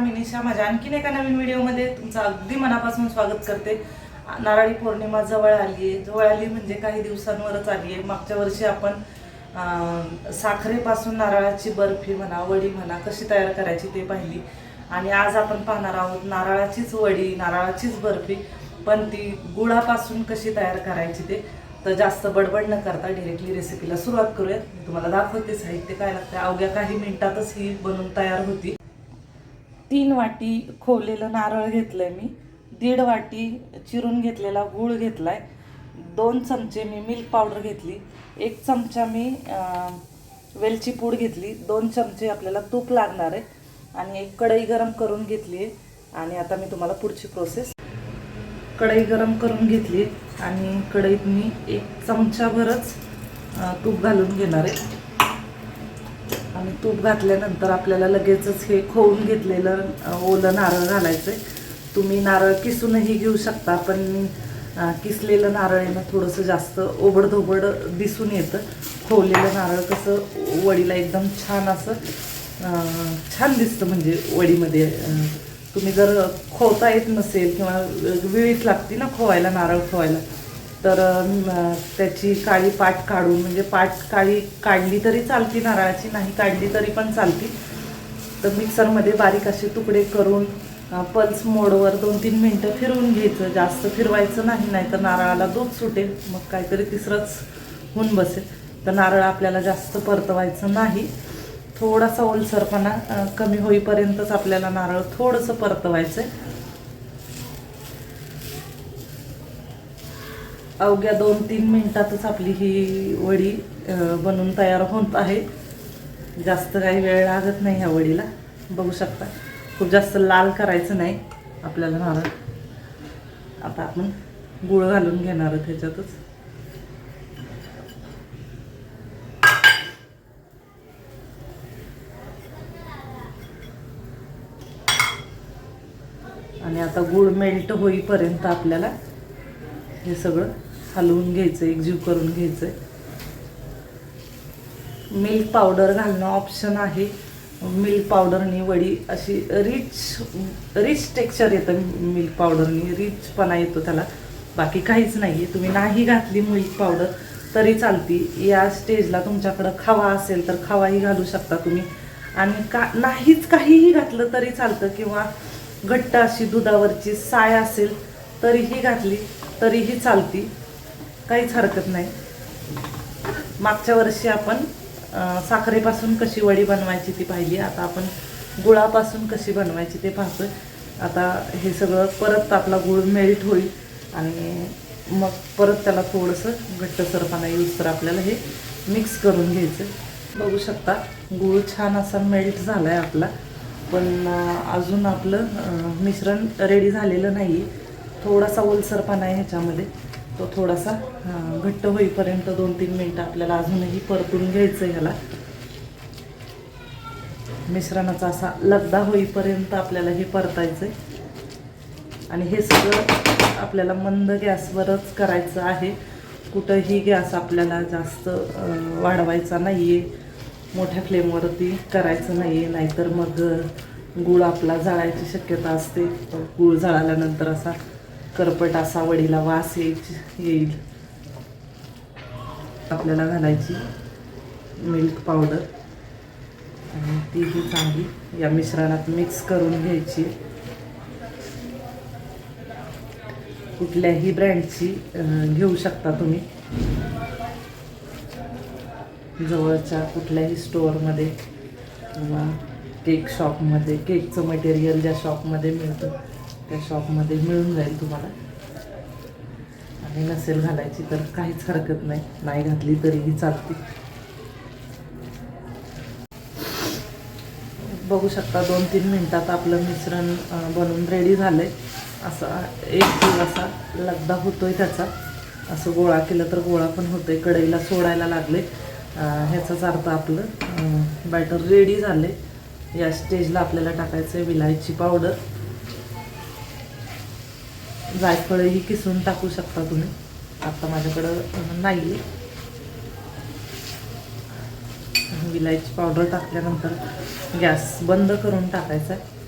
नमस्कार मी निशा माझ्या आणखीन एका नवीन व्हिडिओमध्ये तुमचं अगदी मनापासून स्वागत करते. नारळी पौर्णिमा जवळ आली आहे जवळ आली म्हणजे काही दिवसांवरच आली आहे मागच्या वर्षी आपण साखरेपासून नारळाची बर्फी म्हणा वडी म्हणा कशी तयार करायची ते पाहिली. आणि आज आपण पाहणार आहोत नारळाचीच वडी नारळाचीच बर्फी पण ती गुळापासून कशी तयार करायची ते. तर जास्त बडबड न करता डिरेक्टली रेसिपीला सुरुवात करूयात. मी तुम्हाला दाखवते साहित्य काय लागतं अवघ्या काही मिनिटातच ही बनवून तयार होती. तीन वाटी खोवलेलं नारळ घेतलं आहे मी. दीड वाटी चिरून घेतलेला गूळ घेतला आहे दोन चमचे मी मिल्क पावडर घेतली. एक चमचा मी वेलची पूड घेतली. दोन चमचे आपल्याला तूप लागणार आहे. आणि एक कढई गरम करून घेतली आहे. आणि आता मी तुम्हाला पुढची प्रोसेस कढई गरम करून घेतली आणि कढईत मी एक चमचाभरच तूप घालून घेणार आहे. तूप घातल्यानंतर आपल्याला लगेचच हे खोवून घेतलेलं ओलं नारळ घालायचं आहे तुम्ही नारळ किसूनही घेऊ शकता पण किसलेलं नारळ आहे ना थोडंसं जास्त ओबडधोबड दिसून येतं. खोवलेलं नारळ कसं वडीला एकदम छान असं छान दिसतं म्हणजे वडीमध्ये. तुम्ही जर खोवता येत नसेल किंवा विळीत लागते ना खोवायला नारळ खोवायला तर त्याची काळी पाट काढून म्हणजे पाट काळी काढली तरी चालती नारळाची नाही काढली तरी पण चालती. तर मिक्सरमध्ये बारीक असे तुकडे करून पल्स मोडवर दोन तीन मिनटं फिरवून घ्यायचं. जास्त फिरवायचं नाही नाही तर नारळाला दूध सुटेल. मग काहीतरी तिसरंच होऊन बसेल. तर नारळ आपल्याला जास्त परतवायचं नाही. थोडासा ओलसरपणा कमी होईपर्यंतच आपल्याला नारळ थोडंसं परतवायचं आहे अवघ्या दोन तीन मिनटातच आपली ही वडी बनून तयार होत आहे. जास्त काही वेळ लागत नाही ह्या वडीला. बघू शकता. खूप जास्त लाल करायचं नाही आपल्याला नारळ. आता आपण गुळ घालून घेणार आहोत ह्याच्यातच आणि आता गुळ मेल्ट होईपर्यंत आपल्याला हे सगळं हलवून घ्यायचं एकजीव करून घ्यायचं आहे मिल्क पावडर घालणं ऑप्शन आहे. मिल्क पावडरनी वडी अशी रिच रिच टेक्स्चर येतं मिल्क पावडरनी रिचपणा येतो त्याला. बाकी काहीच नाही आहे तुम्ही नाही घातली मिल्क पावडर तरी चालती. या स्टेजला तुमच्याकडं खवा असेल तर खवाही घालू शकता तुम्ही. आणि का नाहीच काहीही घातलं तरी चालतं किंवा घट्ट अशी दुधावरची साय असेल तरीही घातली तरीही चालती. काहीच हरकत नाही. मागच्या वर्षी आपण साखरेपासून कशी वडी बनवायची ती पाहिली. आता आपण गुळापासून कशी बनवायची ते पाहतोय. आता हे सगळं परत आपला गुळ मेल्ट होईल आणि मग परत त्याला थोडंसं घट्टसरपणा यूज तर आपल्याला हे मिक्स करून घ्यायचं. बघू शकता गुळ छान असा मेल्ट झाला आहे आपला. पण अजून आपलं मिश्रण रेडी झालेलं नाही थोडासा ओलसरपणा आहे ह्याच्यामध्ये. तो थोडासा घट्ट होईपर्यंत दोन तीन मिनटं आपल्याला अजूनही परतून घ्यायचं आहे ह्याला. मिश्रणाचा असा लगदा होईपर्यंत आपल्याला हे परतायचं आहे आणि हे सगळं आपल्याला मंद गॅसवरच करायचं आहे. कुठंही गॅस आपल्याला जास्त वाढवायचा नाही आहे मोठ्या फ्लेमवरती करायचं नाही आहे नाहीतर मग गूळ आपला जाळायची शक्यता असते. गूळ जळाल्यानंतर असा करपट असा वडीला वास यायची येईल. आपल्याला घालायची मिल्क पावडर आणि तीही चांगली या मिश्रणात मिक्स करून घ्यायची. कुठल्याही ब्रँडची घेऊ शकता तुम्ही. जवळच्या कुठल्याही स्टोअरमध्ये किंवा केक शॉपमध्ये केकचं मटेरियल ज्या शॉपमध्ये मिळतं. त्या शॉपमध्ये मिळून जाईल तुम्हाला. आणि नसेल घालायची तर काहीच हरकत नाही. नाही घातली तरीही चालते. बघू शकता दोन तीन मिनटात आपलं मिश्रण बनवून रेडी आहे असा एक जीव असा लगदा आहे त्याचा. असं गोळा केलं तर गोळा पण होतोय. कढईला सोडायला लागले. ह्याचाच अर्थ आपलं बॅटर रेडी झाले. या स्टेजला आपल्याला टाकायचं आहे विलायची पावडर जायफळही किसून टाकू शकता तुम्ही. आता माझ्याकडं नाही विलायची पावडर टाकल्यानंतर गॅस बंद करून टाकायचा आहे.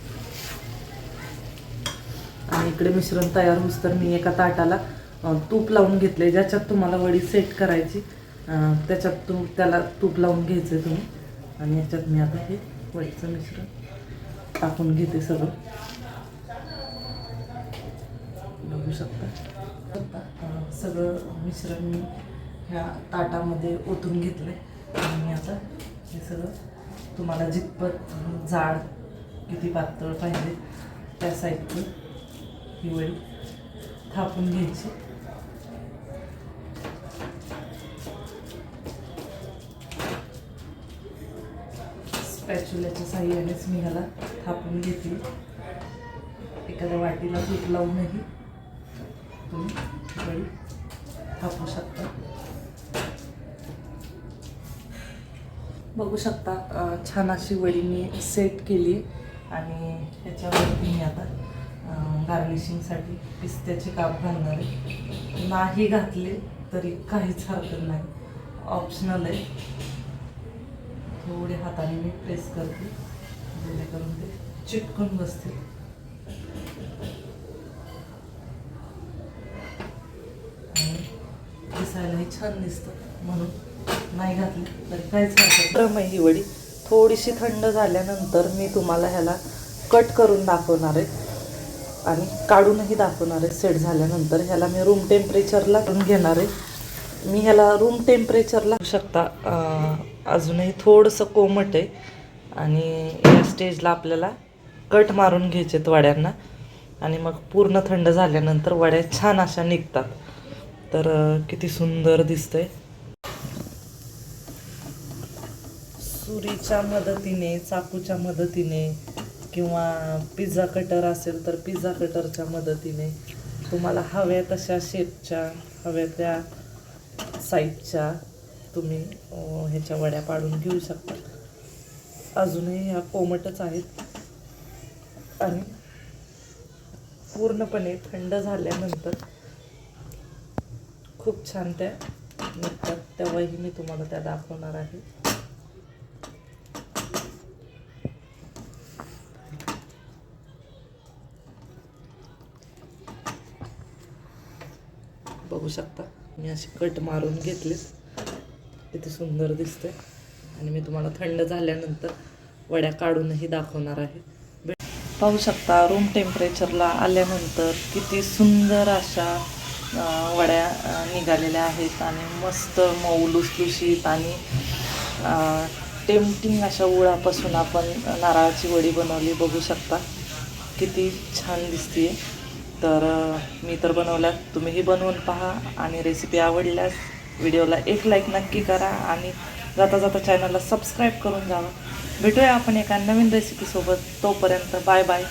आणि इकडे मिश्रण तयार होऊस तर मी एका ताटाला तूप लावून घेतले ज्याच्यात तुम्हाला वडी सेट करायची त्याच्यात तू त्याला तूप लावून घ्यायचं तुम्ही. आणि याच्यात मी आता हे वडीचं मिश्रण टाकून घेते सगळं. बघू शकता. सगळं मिश्रण मी ह्या ताटामध्ये ओतून घेतलं आहे आणि मी आता हे सगळं तुम्हाला जितपत जाड किती पातळ पाहिजे त्या साईडची ही थापून घ्यायची. स्पॅच्युल्याच्या साह्यानेच मी ह्याला थापून घेतली. एखाद्या वाटीला तूप लावूनही तुम्ही. वडी थापू शकता. बघू शकता छान अशी वडी मी सेट केली आणि त्याच्यावरती मी आता गार्निशिंगसाठी पिस्त्याचे काप घालणार आहे. नाही घातले तरी काहीच हरकत नाही. ऑप्शनल आहे. थोडे हाताने मी प्रेस करते. जेणेकरून ते चिटकून बसतील आणि दिसायलाही छान दिसतं म्हणून नाही घातलं तरी काहीच हरकत गरम आहे ही वडी थोडीशी थंड झाल्यानंतर मी तुम्हाला ह्याला कट करून दाखवणार आहे आणि काढूनही दाखवणार आहे. सेट झाल्यानंतर ह्याला मी रूम टेम्परेचरला करून घेणार आहे. मी ह्याला रूम टेम्परेचरला शकता. अजूनही थोडंसं कोमट आहे आणि या स्टेजला आपल्याला कट मारून घ्यायचे आहेत वड्यांना. आणि मग पूर्ण थंड झाल्यानंतर वड्या छान अशा निघतात. तर किती सुंदर दिसतंय. सुरीच्या मदतीने चाकूच्या मदतीने किंवा पिझ्झा कटर असेल तर पिझ्झा कटरच्या मदतीने तुम्हाला हव्या तशा शेपच्या हव्या त्या साईजच्या तुम्ही ह्याच्या वड्या पाडून घेऊ शकता. अजूनही ह्या कोमटच आहेत. आणि पूर्णपणे थंड झाल्यानंतर खूप छान त्या निघतात तेव्हाही मी तुम्हाला त्या दाखवणार आहे. बघू शकता मी असे कट मारून घेतलीच किती सुंदर दिसते आणि मी तुम्हाला थंड झाल्यानंतर वड्या काढूनही दाखवणार आहे. पाहू शकता रूम टेम्परेचरला आल्यानंतर किती सुंदर अशा वड्या निघालेल्या आहेत आणि मस्त मऊ लुसलुशीत आणि टेम्पटिंग अशा उळापासून आपण नारळाची वडी बनवली बघू शकता. किती छान दिसते तर मी तर बनवल्यात. तुम्हीही बनवून पहा आणि रेसिपी आवडल्यास व्हिडिओला एक लाईक नक्की करा आणि जाता जाता चॅनलला सबस्क्राईब करून जावं. भेटूया आपण एका नवीन रेसिपीसोबत तोपर्यंत बाय बाय